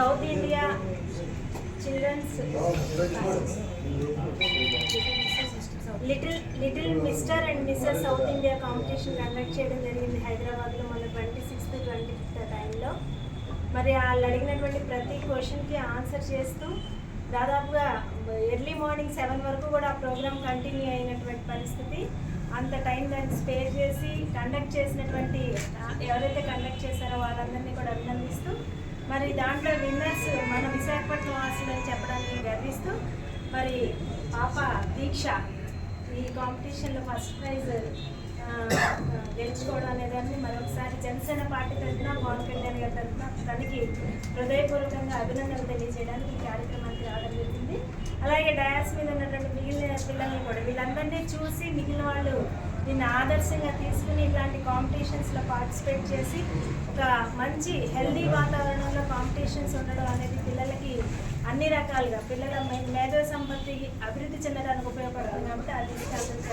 South India children's little little Mister and Mrs South India competition conduct చేయడం జరిగింది హైదరాబాద్లో మన ట్వంటీ సిక్స్త్ ట్వంటీ ఫిఫ్త్ టైంలో. మరి వాళ్ళు అడిగినటువంటి ప్రతి క్వశ్చన్కి ఆన్సర్ చేస్తూ దాదాపుగా ఎర్లీ మార్నింగ్ సెవెన్ వరకు కూడా ఆ ప్రోగ్రామ్ కంటిన్యూ అయినటువంటి పరిస్థితి. అంత టైం దాన్ని స్పేర్ చేసి కండక్ట్ చేసినటువంటి ఎవరైతే కండక్ట్ చేశారో వాళ్ళందరినీ కూడా అభినందిస్తూ మరి దాంట్లో విన్నర్స్ మన విశాఖపట్నం వాసులు అని చెప్పడానికి గర్విస్తూ మరి పాప దీక్ష ఈ కాంపిటీషన్లో ఫస్ట్ ప్రైజ్ గెలుచుకోవడం అనేదాన్ని మరొకసారి జనసేన పార్టీ తరఫున పవన్ కళ్యాణ్ గారి తరఫున తనకి హృదయపూర్వకంగా అభినందనలు తెలియజేయడానికి ఈ కార్యక్రమానికి రావడం జరిగింది. అలాగే డయాస్ మీద ఉన్నటువంటి మిగిలిన పిల్లల్ని కూడా వీళ్ళందరినీ చూసి మిగిలిన వాళ్ళు దీన్ని ఆదర్శంగా తీసుకుని ఇట్లా కాంపిటీషన్స్లో పార్టిసిపేట్ చేసి ఒక మంచి హెల్దీ వాతావరణంలో కాంపిటీషన్స్ ఉండడం అనేది పిల్లలకి అన్ని రకాలుగా పిల్లల మే- మేధో సంపత్తి అభివృద్ధి చెందడానికి ఉపయోగపడుతుంది. కాబట్టి అది తీసుకెళ్ళడానికి